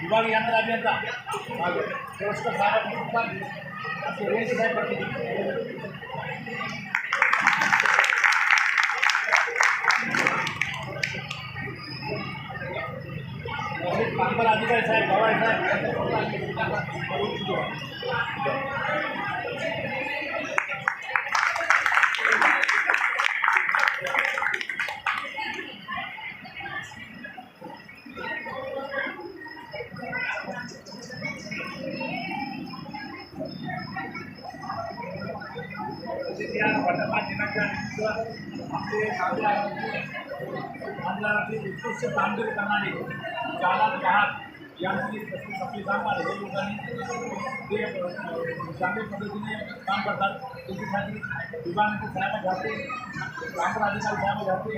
विभाग यंत्र अभियंता व्यवस्था साहेब रेंज साहेब कामगार अधिकारी साहेब गवाई साहेब या उत्कृष्ट कामगिरी करणारे चालक वाहक यांची आपली कामगार हे लोकांनी ते चांगल्या पद्धतीने काम करतात त्यांच्यासाठी विभागाचे साहेब घालते कामगार अधिकारी साहेब घालते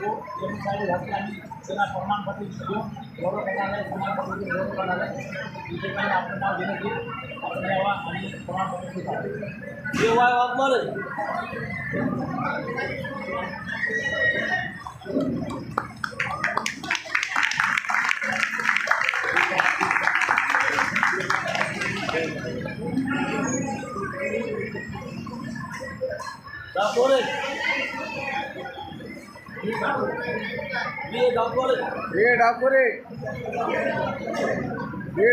व एम साहेब घालते आणि त्यांना प्रमाणपत्र देऊन गौरव करणार आहे समान पद्धतीने गौरव करणार आहे तिथे काही आपलं नाव घेण्यात येईल आपण यावा आणि বিয়ে ডাব করে। বিয়ে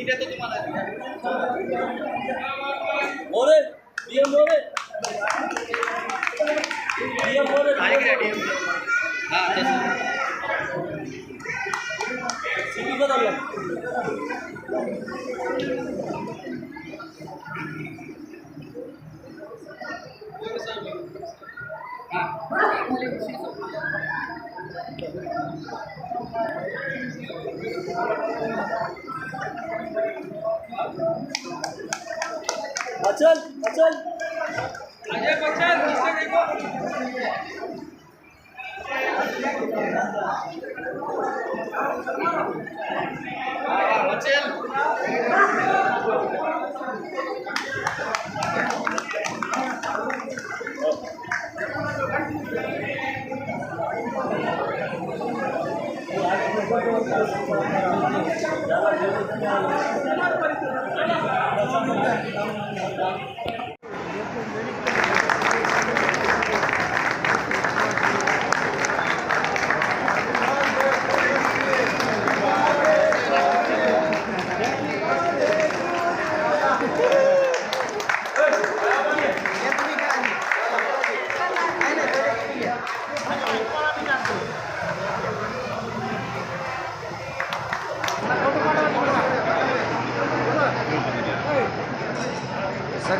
मी देतो तुम्हाला मोरे डीएम मोरे डीएम मोरे हां तसं सिटी बदलला अचल আছেন আছেন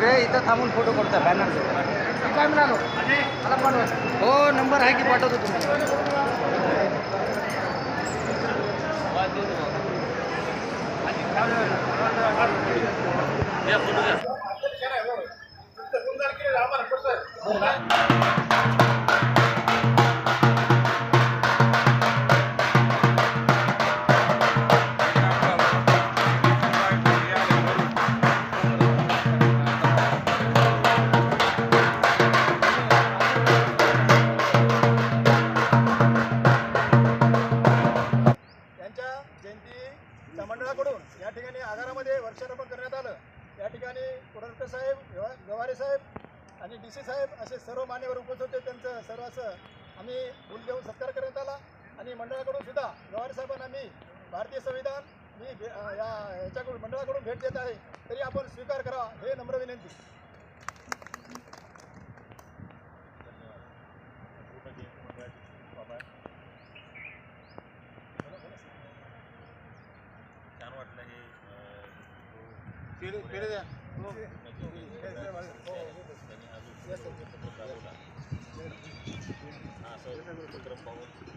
सगळे इथं थांबून फोटो करता बॅनर काय म्हणालो हो नंबर आहे की पाठवतो तुम्हाला ठिकाणी कोडणकर साहेब गवा- गवारे साहेब आणि डी सी साहेब असे सर्व मान्यवर उपस्थित होते. त्यांचं सर्व असं आम्ही फुल देऊन सत्कार करण्यात आला. आणि मंडळाकडून सुद्धा गवारे साहेबांना मी भारतीय संविधान मी या याच्याकडून मंडळाकडून भेट देत आहे. तरी आपण स्वीकार करा हे नम्र विनंती. छान वाटलं हे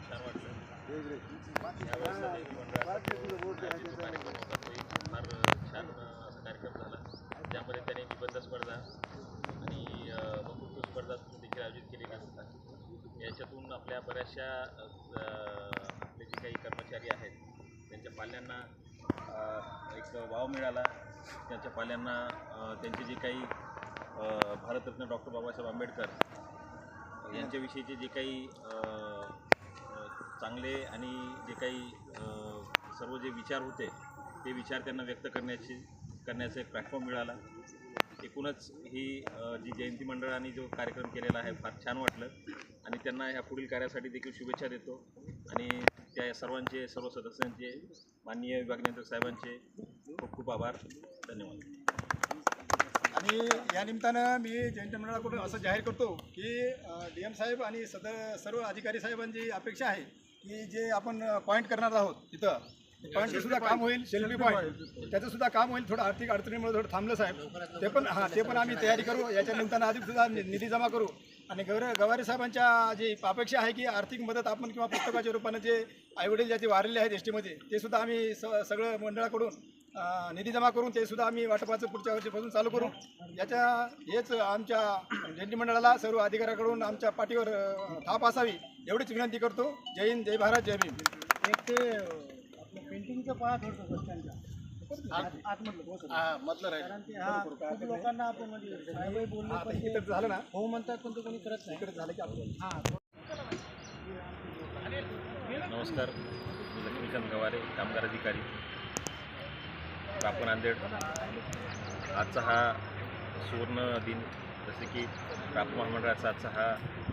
छान वाटलं फार छान असा कार्यक्रम झाला त्यामध्ये त्यांनी निबंध स्पर्धा आणि अ, वक्तृत्व स्पर्धा देखील आयोजित केलेल्या असतात याच्यातून आपल्या बऱ्याचशा आपले जे काही कर्मचारी आहेत त्यांच्या पाल्यांना एक वाव मिळाला. त्यांच्या पाल्यांना त्यांचे जे काही भारतरत्न डॉक्टर बाबासाहेब आंबेडकर यांच्याविषयीचे जे काही चांगले आणि जे काही सर्व जे विचार होते ते विचार त्यांना व्यक्त करण्याची करण्याचा एक प्लॅटफॉर्म मिळाला. एकूणच ही जी जयंती मंडळाने जो कार्यक्रम केलेला आहे फार छान वाटलं. आणि त्यांना ह्या पुढील कार्यासाठी देखील शुभेच्छा देतो. आणि त्या सर्वांचे सर्व सदस्यांचे माननीय विभागनियंत्रक साहेबांचे खूप खूप आभार. धन्यवाद. आणि या निमित्तानं मी जयंती मंडळाकडून असं जाहीर करतो की डी एम साहेब आणि सद सर्व अधिकारी साहेबांची अपेक्षा आहे की जे आपण पॉईंट करणार आहोत तिथं पॉईंटचं सुद्धा काम होईल सेल्फी पॉईंट त्याचं सुद्धा काम होईल थोडं आर्थिक अडचणीमुळे थोडं थांबलं साहेब. ते पण हां ते पण आम्ही तयारी करू. याच्या निमित्तानं अधिक सुद्धा नि- निधी जमा करू. आणि गौर गवारे साहेबांच्या जी अपेक्षा आहे की आर्थिक मदत आपण किंवा पुस्तकाच्या रूपानं जे आईवडील ज्याचे वारलेले आहेत एस टीमध्ये ते सुद्धा आम्ही स सगळं मंडळाकडून निधी जमा करून ते सुद्धा आम्ही वाटपाचं पुढच्या वर्षीपासून चालू करू. याच्या हेच आमच्या जयंती मंडळाला सर्व अधिकाऱ्याकडून आमच्या पाठीवर थाप असावी एवढीच विनंती करतो. जय हिंद जय भारत जय भीम. एक ते आपलं पेंटिंगचं पहा थोडंसं बसस्टँडच्या. आत- आतमधलं हा मधलं कारण राहील ते हा खूप लोकांना आपण म्हणजे बोलले झालं ना? हो म्हणतात पण ते कोणी करत नाही. इकडे झालं की आपण नमस्कार. मी लक्ष्मीकांत गवारे कामगार अधिकारी. रापण नांदेड. आजचा हा सुवर्ण दिन जसे की कापू महामंडळाचा आजचा हा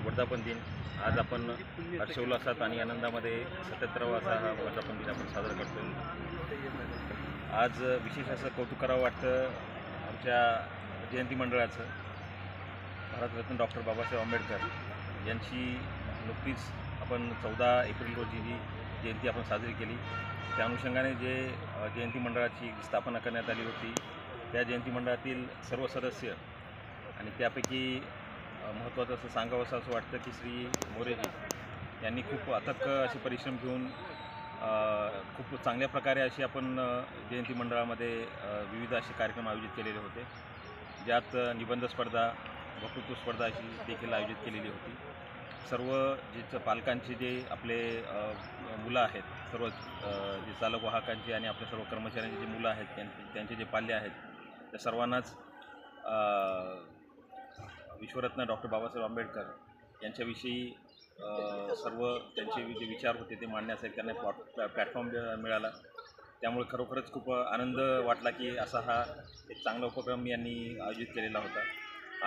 वर्धापन दिन. आज आपण हर्षोल्लासात आणि आनंदामध्ये सत्याहत्तरावा असा हा वर्धापन दिन आपण साजरा करतो आज विशेष असं कौतुक करावं वाटतं आमच्या जयंती मंडळाचं. भारतरत्न डॉक्टर बाबासाहेब आंबेडकर यांची नुकतीच आपण चौदा एप्रिल रोजी ही जयंती आपण साजरी केली. त्या अनुषंगाने जे जयंती मंडळाची स्थापना करण्यात आली होती त्या जयंती मंडळातील सर्व सदस्य आणि त्यापैकी महत्त्वाचं असं सांगावं असं वाटतं की श्री मोरेजी यांनी खूप अथक असे परिश्रम घेऊन खूप चांगल्या प्रकारे अशी आपण जयंती मंडळामध्ये विविध असे कार्यक्रम आयोजित केलेले होते. ज्यात निबंध स्पर्धा वक्तृत्व स्पर्धा अशी देखील आयोजित केलेली होती. सर्व जे पालकांचे जे आपले मुलं आहेत सर्व जे चालक वाहकांचे आणि आपल्या सर्व कर्मचाऱ्यांचे जे मुलं आहेत त्यांचे त्यांचे जे पाल्य आहेत त्या सर्वांनाच विश्वरत्न डॉक्टर बाबासाहेब आंबेडकर यांच्याविषयी सर्व त्यांचे जे विचार होते ते मांडण्यासाठी त्यांना प्लॉट प्लॅटफॉर्म मिळाला. त्यामुळे खरोखरच खूप आनंद वाटला की असा हा एक चांगला उपक्रम यांनी आयोजित केलेला होता.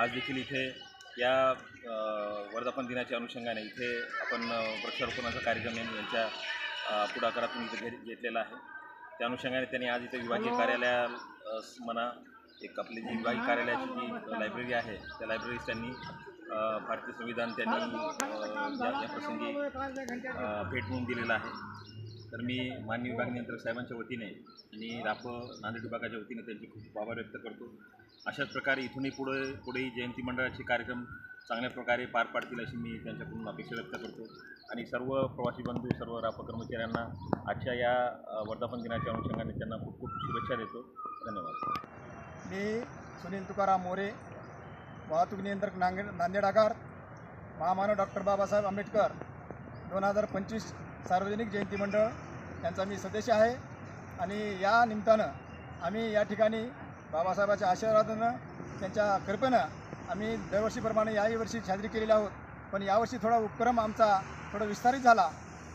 आज देखील इथे या वर्धापन दिनाच्या अनुषंगाने इथे आपण वृक्षारोपणाचा कार्यक्रम यांच्या पुढाकारातून इथे घे घेतलेला आहे. त्या अनुषंगाने त्यांनी आज इथे विभागीय कार्यालया म्हणा एक आपली जी विभागीय कार्यालयाची जी लायब्ररी आहे त्या लायब्ररीज त्यांनी भारतीय संविधान त्यांनी या प्रसंगी भेट म्हणून दिलेला आहे. तर मी माननीय विभाग नियंत्रक साहेबांच्या वतीने आणि राप नांदेड विभागाच्या वतीने त्यांची खूप आभार व्यक्त करतो. अशाच प्रकारे इथूनही पुढे पुढेही जयंती मंडळाचे कार्यक्रम चांगल्या प्रकारे पार पाडतील अशी मी त्यांच्याकडून अपेक्षा व्यक्त करतो. आणि सर्व प्रवासी बंधू सर्व राप कर्मचाऱ्यांना आजच्या या वर्धापन दिनाच्या अनुषंगाने त्यांना खूप खूप शुभेच्छा देतो. धन्यवाद. मी सुनील तुकाराम मोरे वाहतूक नियंत्रक नांदेड नांदेड आगार महामानव डॉक्टर बाबासाहेब आंबेडकर दोन हजार पंचवीस सार्वजनिक जयंती मंडळ यांचा मी सदस्य आहे. आणि या निमित्तानं आम्ही या ठिकाणी बाबासाहेबाच्या आशीर्वादानं त्यांच्या कृपेनं आम्ही दरवर्षीप्रमाणे याही वर्षी साजरी केलेली आहोत. पण यावर्षी थोडा उपक्रम आमचा थोडा विस्तारित झाला.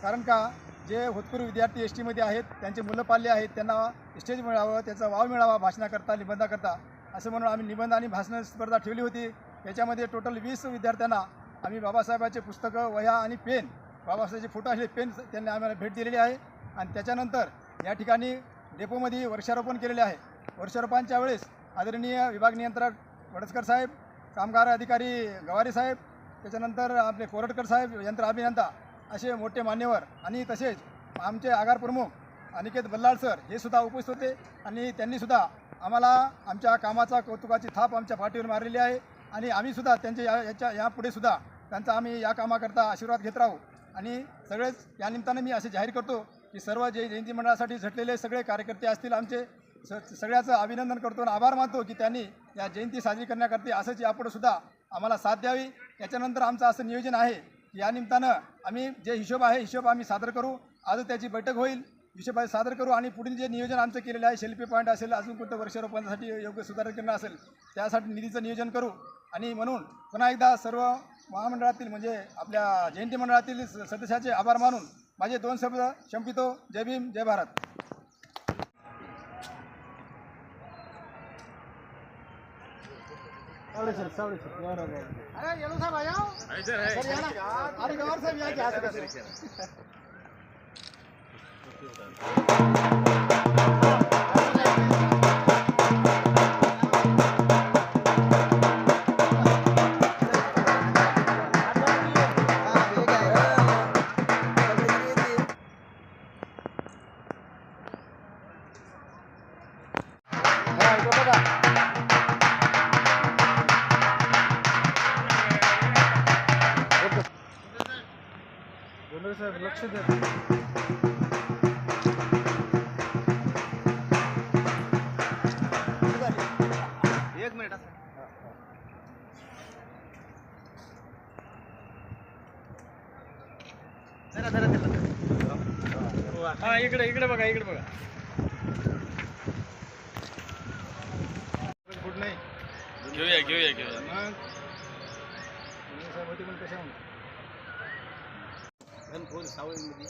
कारण का जे होतकरू विद्यार्थी एस टीमध्ये आहेत त्यांचे मुलं पाल्ले आहेत त्यांना स्टेज मिळावं त्याचा वाव मिळावा भाषणाकरता निबंधाकरता असं म्हणून आम्ही निबंध आणि भाषण स्पर्धा ठेवली होती. याच्यामध्ये टोटल वीस विद्यार्थ्यांना आम्ही बाबासाहेबाचे पुस्तकं वह्या आणि पेन बाबासाहेबचे फोटो असले पेन त्यांनी आम्हाला भेट दिलेली आहे. आणि त्याच्यानंतर या ठिकाणी डेपोमध्ये वृक्षारोपण केलेले आहे. वृक्षारोपणच्या वेळेस आदरणीय विभाग नियंत्रक वडसकर साहेब कामगार अधिकारी गवारी साहेब त्याच्यानंतर आपले कोरटकर साहेब यंत्र अभियंता असे मोठे मान्यवर आणि तसेच आमचे आगार प्रमुख अनिकेत बल्लाळ सर हे सुद्धा उपस्थित होते. आणि त्यांनीसुद्धा आम्हाला आमच्या कामाचा कौतुकाची थाप आमच्या पाठीवर मारलेली आहे. आणि आम्हीसुद्धा त्यांच्या या याच्या यापुढे सुद्धा त्यांचा आम्ही या कामाकरता आशीर्वाद घेत राहू. आणि सगळेच या निमित्तानं मी असे जाहीर करतो की सर्व जे जयंती मंडळासाठी झटलेले सगळे कार्यकर्ते असतील आमचे स सगळ्याचं अभिनंदन करतो आणि आभार मानतो की त्यांनी या जयंती साजरी करण्याकरता असंच यापुढे सुद्धा आम्हाला साथ द्यावी. याच्यानंतर आमचं असं नियोजन आहे की या निमित्तानं आम्ही जे हिशोब आहे हिशोब आम्ही सादर करू. आज त्याची बैठक होईल. हिशोब सादर करू आणि पुढील जे नियोजन आमचं केलेलं आहे शिल्पी पॉईंट असेल अजून कोणतं वृक्षारोपणासाठी योग्य सुधारणा करणं असेल त्यासाठी निधीचं नियोजन करू. आणि म्हणून पुन्हा एकदा सर्व महामंडळातील म्हणजे आपल्या जयंती मंडळातील सदस्याचे आभार मानून माझे दोन शब्द शंपितो. जय भीम जय भारत. साहेब लक्ष द्या एक मिनिट हा इकडे इकडे बघा इकडे बघा. घेऊया घेऊया सावळीमध्ये